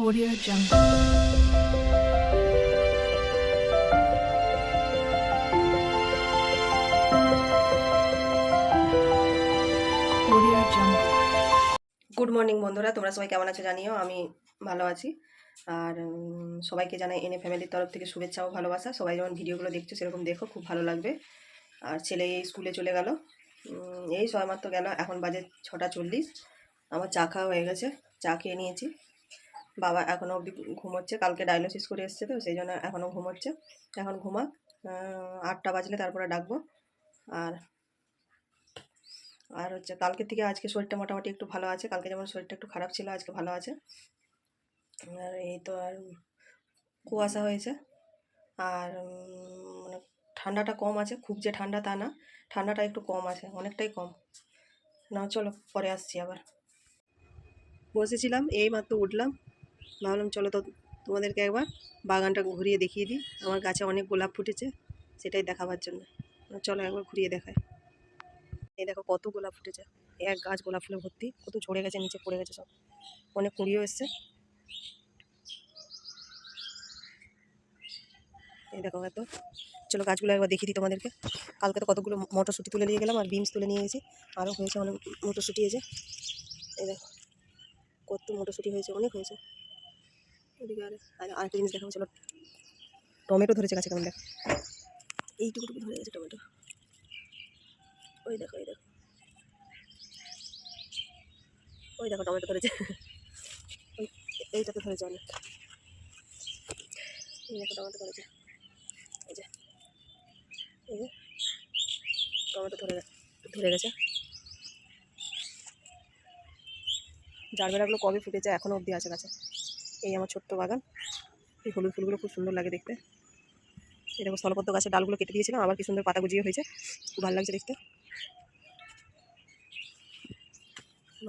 Audio Jungle. Good morning বন্ধুরা। তোমরা সবাই কেমন আছো জানিও? আমি ভালো আছি। আর সবাইকে জানাই এনে ফ্যামিলির তরফ থেকে শুভেচ্ছা ও ভালোবাসা। সবাই যেমন ভিডিওগুলো দেখছ, সেরকম দেখো, খুব ভালো লাগবে। আর ছেলে এই স্কুলে চলে গেল। এই সবেমাত্র গেল, এখন বাজে ছটা চল্লিশ। আমার চা খাওয়া হয়ে গেছে। চা খেয়ে নিয়েছি। বাবা এখনও অবধি ঘুমোচ্ছে, কালকে ডায়ালিসিস করে এসছে তো, সেই জন্য এখনও ঘুমোচ্ছে। এখন ঘুমাক আটটা বাজলে তারপরে ডাকবো। আর আর হচ্ছে কালকে থেকে আজকে শরীরটা মোটামুটি একটু ভালো আছে, কালকে যেমন শরীরটা একটু খারাপ ছিল, আজকে ভালো আছে। আর এই তো আর কুয়াশা হয়েছে। আর মানে ঠান্ডাটা কম আছে, খুব যে ঠান্ডা তা না, ঠান্ডাটা একটু কম আছে, অনেকটাই কম। না চলো, পরে আসছি আবার। বসেছিলাম, এই মাত্র উঠলাম। ভাবলাম চলো তো তোমাদেরকে একবার বাগানটা ঘুরিয়ে দেখিয়ে দিই। আমার গাছে অনেক গোলাপ ফুটেছে, সেটাই দেখাবার জন্য। চলো একবার ঘুরিয়ে দেখায় এই দেখো কত গোলাপ ফুটেছে। এক গাছ গোলাপ ফুলে ভর্তি, কত ঝরে গেছে, নিচে পড়ে গেছে সব। অনেক কুড়িও এসছে। এই দেখো এত। চলো গাছগুলো একবার দেখিয়ে দিই তোমাদেরকে। কালকে তো কতগুলো মটরশুঁটি তুলে নিয়ে গেলাম আর বিনস তুলে নিয়ে গেছি আরও হয়েছে অনেক মটরশুঁটি হয়েছে এই দেখো, কত মটরশুঁটি হয়েছে, অনেক হয়েছে। আর আর আরেকটা জিনিস দেখাবো, চলো। টমেটো ধরেছে গাছে, কেমন দেখ। এইটুকু টুকু ধরে গেছে টমেটো। ওই দেখো ওই দেখো। ওই দেখো, টমেটো ধরেছে। ওই, এইটাতে ধরেছে অনেক। এই দেখো, টমেটো ধরেছে। এই যে এই যে, টমেটো ধরে ধরে গেছে। জারবেরাগুলো কবে ফুটেছে এখনও অবধি আছে গাছে। এই আমার ছোট্ট বাগান। এই হলুদ ফুলগুলো খুব সুন্দর লাগে দেখতে। দেখো স্থলপদ্ম গাছের ডালগুলো কেটে দিয়েছিলাম, আবার কি সুন্দর পাতা গুজিয়ে হয়েছে। খুব ভালো লাগছে দেখতে।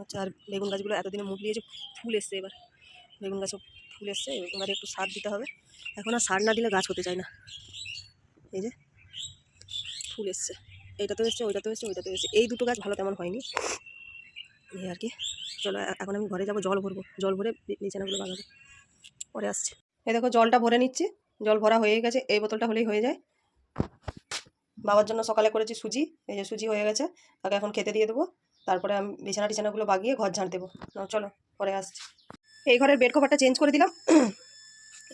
আচ্ছা আর বেগুন গাছগুলো এতদিনে মুখ দিয়েছে, ফুল এসছে এবার। বেগুন গাছও ফুল এসছে এবারে একটু সার দিতে হবে। এখন আর সার না দিলে গাছ হতে চায় না। এই যে, ফুল এসছে। এইটাতেও এসছে ওইটাতেও এসছে ওইটাতেও এসছে। এই দুটো গাছ ভালো তেমন হয়নি। এই আর কি। চলো এখন আমি ঘরে যাব, জল ভরবো। জল ভরে বিছানাগুলো বাগাবো। পরে আসছে। এই দেখো জলটা ভরে নিচ্ছি। জল ভরা হয়ে গেছে, এই বোতলটা হলেই হয়ে যায়। বাবার জন্য সকালে করেছি সুজি, এই যে সুজি হয়ে গেছে, তাকে এখন খেতে দিয়ে দেবো। তারপরে আমি বিছানা টিছানাগুলো বাগিয়ে ঘর ঝাড় দেবো। চলো, পরে আসছি। এই ঘরের বেড কভারটা চেঞ্জ করে দিলাম।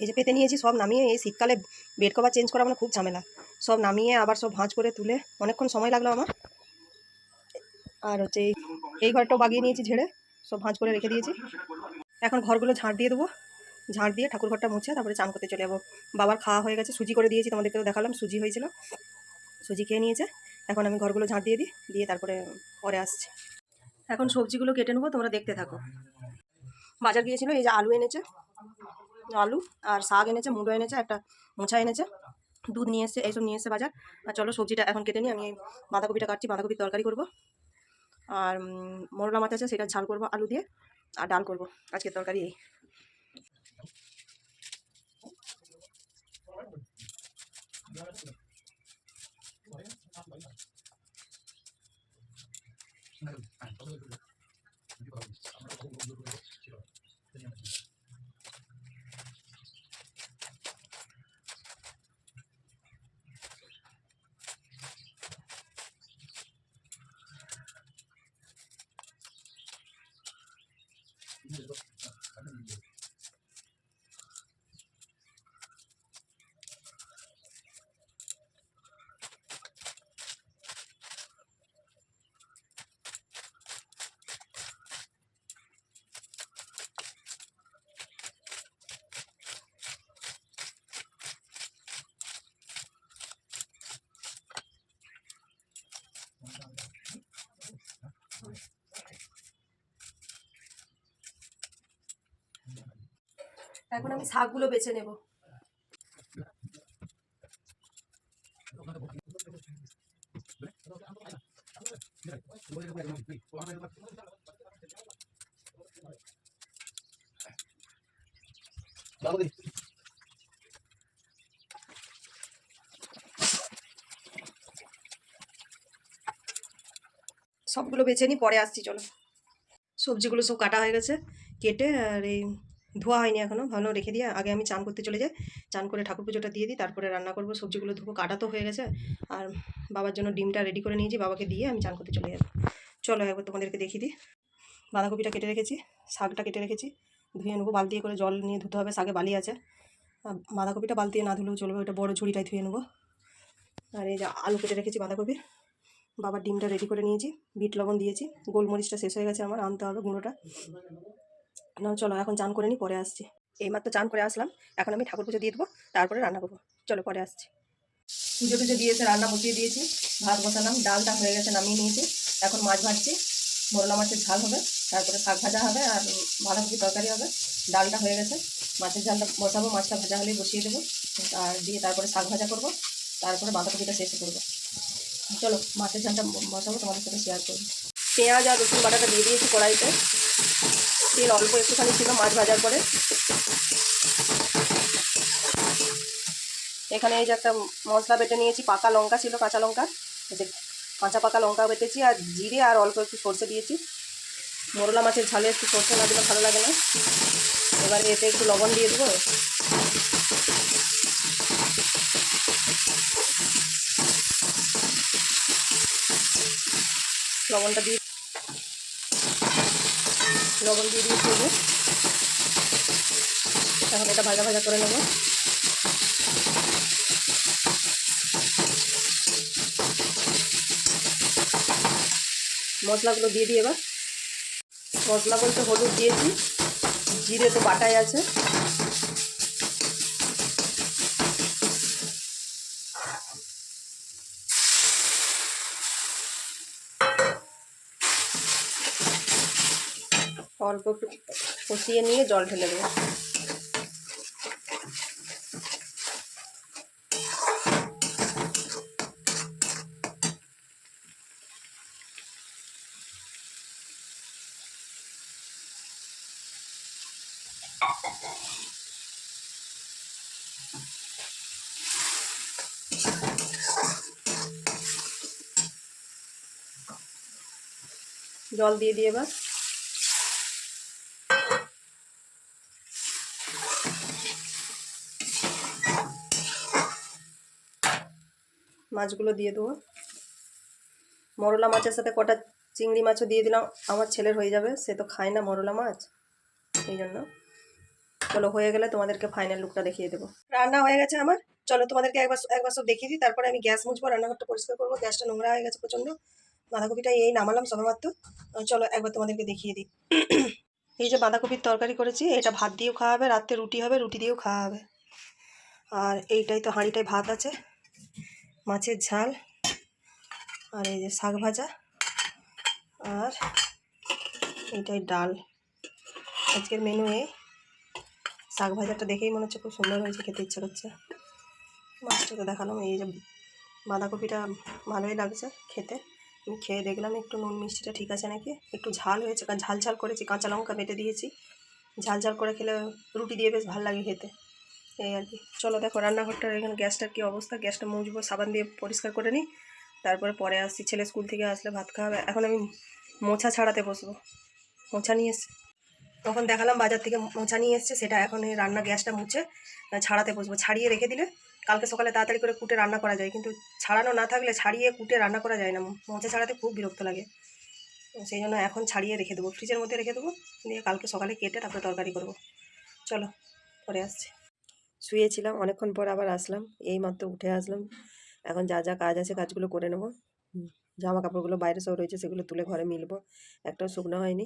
এই যে পেতে নিয়েছি, সব নামিয়ে এই শীতকালে বেড কভার চেঞ্জ করা মানে খুব ঝামেলা। সব নামিয়ে আবার সব ভাঁজ করে তুলে, অনেকক্ষণ সময় লাগল আমার। আর হচ্ছে এই ঘরটাও বাগিয়ে নিয়েছি ঝেড়ে, সব ভাঁজ করে রেখে দিয়েছি। এখন ঘরগুলো ঝাঁট দিয়ে দেবো। ঝাড় দিয়ে ঠাকুর ঘরটা মুছে তারপরে চান করতে চলে যাব। বাবার খাওয়া হয়ে গেছে, সুজি করে দিয়েছি, তোমাদেরকে তো দেখালাম, সুজি হয়েছিল। সুজি খেয়ে নিয়েছে। এখন আমি ঘরগুলো ঝাঁট দিয়ে দিই, দিয়ে তারপরে পরে আসছি। এখন সবজিগুলো কেটে নেব, তোমরা দেখতে থাকো। বাজার গিয়েছিল, এই যে আলু এনেছে, আলু আর শাক এনেছে, মুড়ো এনেছে, একটা মোছা এনেছে, দুধ নিয়ে এসছে, এইসব নিয়ে এসছে বাজার। আর চলো সবজিটা এখন কেটে নিই, আমি বাঁধাকপিটা কাটছি, বাঁধাকপির তরকারি করব। আর মোরলা মাছ আছে, সেটা ঝাল করব, আলু দিয়ে, আর ডাল করব। আজকের তরকারি এই। Gracias. এখন আমি শাকগুলো বেছে নেব। সবগুলো বেছে নিই পরে আসছি, চলো। সবজিগুলো সব কাটা হয়ে গেছে, কেটে আর এই ধোয়া হয়নি এখনও ভালো রেখে দিয়ে আগে আমি চান করতে চলে যাই। চান করে ঠাকুর পুজোটা দিয়ে দিই, তারপরে রান্না করব, সবজিগুলো ধুবো, কাটা তো হয়ে গেছে। আর বাবার জন্য ডিমটা রেডি করে নিয়েছি, বাবাকে দিয়ে আমি চান করতে চলে যাব। চলো একবার তোমাদেরকে দেখিয়ে দিই। বাঁধাকপিটা কেটে রেখেছি, শাকটা কেটে রেখেছি। ধুয়ে নেব, বালতি করে জল নিয়ে ধুতে হবে, শাকে বালি আছে। বাঁধাকপিটা বালতি না ধুলেও চলবে, ওটা বড় ঝুড়িটাই ধুয়ে নেব। আর এই যে আলু কেটে রেখেছি বাঁধাকপির বাবার ডিমটা রেডি করে নিয়েছি, বিট লবণ দিয়েছি, গোলমরিচটা শেষ হয়ে গেছে আমার, আনতে হবে গুঁড়োটা। না চলো এখন চান করে নিই পরে আসছি। এইমাত্র চান করে আসলাম, এখন আমি ঠাকুর পুজো দিয়ে দেবো, তারপরে রান্না করব। চলো, পরে আসছি। পুজো টুজো দিয়ে এসে রান্না বসিয়ে দিয়েছি, ভাত বসালাম, ডালটা হয়ে গেছে নামিয়ে নিয়েছি, এখন মাছ ভাজছি, মোরলা মাছের ঝাল হবে, তারপরে শাক ভাজা হবে, আর বাঁধাকপি তরকারি হবে, ডালটা হয়ে গেছে, মাছের ঝালটা বসাবো, মাছটা ভাজা হলেই বসিয়ে দেবো, আর দিয়ে তারপরে শাক ভাজা করব, তারপরে বাঁধাকপিটা শেষে করব। চলো, মাছের ঝালটা বসাবো, তোমাদের সাথে শেয়ার করব। পেঁয়াজ আর রসুন বাটাটা দিয়ে দিয়েছি কড়াইতে। তেল অল্প একটুখানি ছিল, মাছ ভাজার পরে। এখানে এই যে একটা মশলা বেটে নিয়েছি, পাকা লঙ্কা ছিল, কাঁচা লঙ্কা। যে কাঁচা পাকা লঙ্কা বেটেছি আর জিরে আর অল্প একটু সর্ষে দিয়েছি। মোরলা মাছের ঝালে একটু সর্ষে না দিলে ভালো লাগে না। এবারে এতে একটু লবণ দিয়ে দেবো। লবণটা দিয়ে লবণ দিয়ে দিয়ে দেবো এখন এটা ভাজা ভাজা করে নেব। মশলাগুলো দিয়ে দিই এবার। মশলা বলতে হলুদ দিয়েছি, জিরে তো বাটাই আছে। অল্প একটু কষিয়ে নিয়ে জল ঢেলে দেবো। জল দিয়ে দিয়ে এবার। মাছগুলো দিয়ে দেবো। মরলা মাছের সাথে কটা চিংড়ি মাছও দিয়ে দিলাম। আমার ছেলের হয়ে যাবে, সে তো খায় না মরলা মাছ। এই জন্য। চলো, হয়ে গেলে তোমাদেরকে ফাইনাল লুকটা দেখিয়ে দেবো। রান্না হয়ে গেছে আমার। চলো, তোমাদেরকে একবার একবার সব দেখিয়ে দিই। তারপরে আমি গ্যাস মুছবো, রান্নাঘরটা পরিষ্কার করব। গ্যাসটা নোংরা হয়ে গেছে প্রচণ্ড। বাঁধাকপিটা এই নামালাম সবেমাত্র। চলো, একবার তোমাদেরকে দেখিয়ে দিই। এই যে বাঁধাকপির তরকারি করেছি, এটা ভাত দিয়েও খাওয়া হবে, রাত্রে রুটি হবে, রুটি দিয়েও খাওয়া হবে। আর এইটাই তো হাঁড়িটাই ভাত আছে। মাছের ঝাল আর এই যে শাক ভাজা আর এইটাই ডাল। আজকের মেনু এ শাক ভাজাটা দেখেই মনে হচ্ছে খুব সুন্দর হয়েছে, খেতে ইচ্ছা করছে। মাছটা তো দেখালাম, এই যে বাঁধাকপিটা ভালোই লাগছে খেতে। আমি খেয়ে দেখলাম একটু নুন মিষ্টিটা ঠিক আছে নাকি? একটু ঝাল হয়েছে কারণ ঝাল ঝাল করেছি, কাঁচা লঙ্কা বেটে দিয়েছি। ঝাল ঝাল করে খেলে রুটি দিয়ে বেশ ভালো লাগে খেতে। এই আর কি। চলো দেখো, রান্নাঘরটার এখানে গ্যাসটার কী অবস্থা? গ্যাসটা মুছবো, সাবান দিয়ে পরিষ্কার করে নিই। তারপরে পরে আসছি। ছেলে স্কুল থেকে আসলে ভাত খাওয়াবে এখন আমি মোছা ছাড়াতে বসবো। মোছা নিয়ে এসছি। তখন দেখালাম বাজার থেকে মোছা নিয়ে এসছে। সেটা এখন এই রান্না গ্যাসটা মুছে ছাড়াতে বসবো। ছাড়িয়ে রেখে দিলে কালকে সকালে তাড়াতাড়ি করে কুটে রান্না করা যায়। কিন্তু ছাড়ানো না থাকলে ছাড়িয়ে কুটে রান্না করা যায় না। মোচা ছাড়াতে খুব বিরক্ত লাগে। সেই জন্য এখন ছাড়িয়ে রেখে দেবো। ফ্রিজের মধ্যে রেখে দেবো। দিয়ে কালকে সকালে কেটে তারপরে তরকারি করব। চলো, পরে আসছি। শুয়েছিলাম, অনেকক্ষণ পর আবার আসলাম। এই মাত্র উঠে আসলাম। এখন যা যা কাজ আছে কাজগুলো করে নেব। জামা কাপড়গুলো বাইরে সব রয়েছে, সেগুলো তুলে ঘরে মিলবো। একটাও শুকনো হয়নি।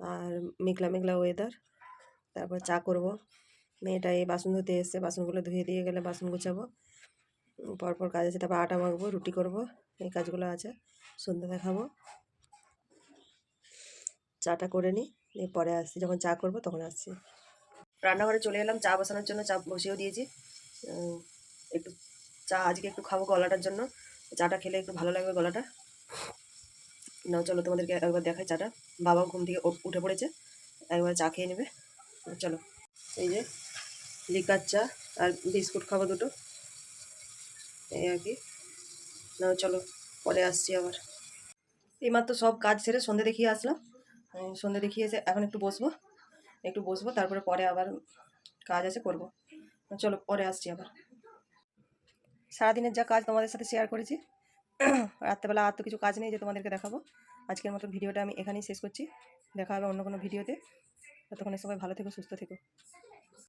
আর মেঘলা মেঘলা ওয়েদার তারপর চা করব। মেয়েটা এই বাসন ধুতে এসছে, বাসনগুলো ধুয়ে দিয়ে গেলে বাসন গুছাবো। পরপর কাজ আছে, তারপর আটা মাখবো, রুটি করব। এই কাজগুলো আছে, সন্ধ্যা দেখাবো। চাটা করে নিই দিয়ে পরে আসছি। যখন চা করব তখন আসছি। রান্নাঘরে চলে এলাম, চা বসানোর জন্য, চা বসিয়েও দিয়েছি। একটু চা আজকে একটু খাব গলাটার জন্য। চাটা খেলে একটু ভালো লাগবে গলাটা। নাও, চলো তোমাদেরকে একবার দেখাই চাটা। বাবা ঘুম থেকে উঠে পড়েছে। একবার চা খেয়ে নেবে। চলো, এই যে লিকার চা আর বিস্কুট খাব দুটো। এই আর কি। নাও, চলো, পরে আসছি আবার। এইমাত্র সব কাজ সেরে সন্ধে দেখিয়ে আসলাম। সন্ধে দেখিয়ে এসে এখন একটু বসবো। একটু বসবো, তারপরে পরে আবার কাজ আছে করব। চলো, পরে আসছি আবার। সারাদিনের যা কাজ তোমাদের সাথে শেয়ার করেছি, রাত্রেবেলা আর তো কিছু কাজ নেই যে তোমাদেরকে দেখাবো। আজকের মতো ভিডিওটা আমি এখানেই শেষ করছি। দেখা হবে অন্য কোনো ভিডিওতে। ততক্ষণে সবাই ভালো থেকো, সুস্থ থেকো।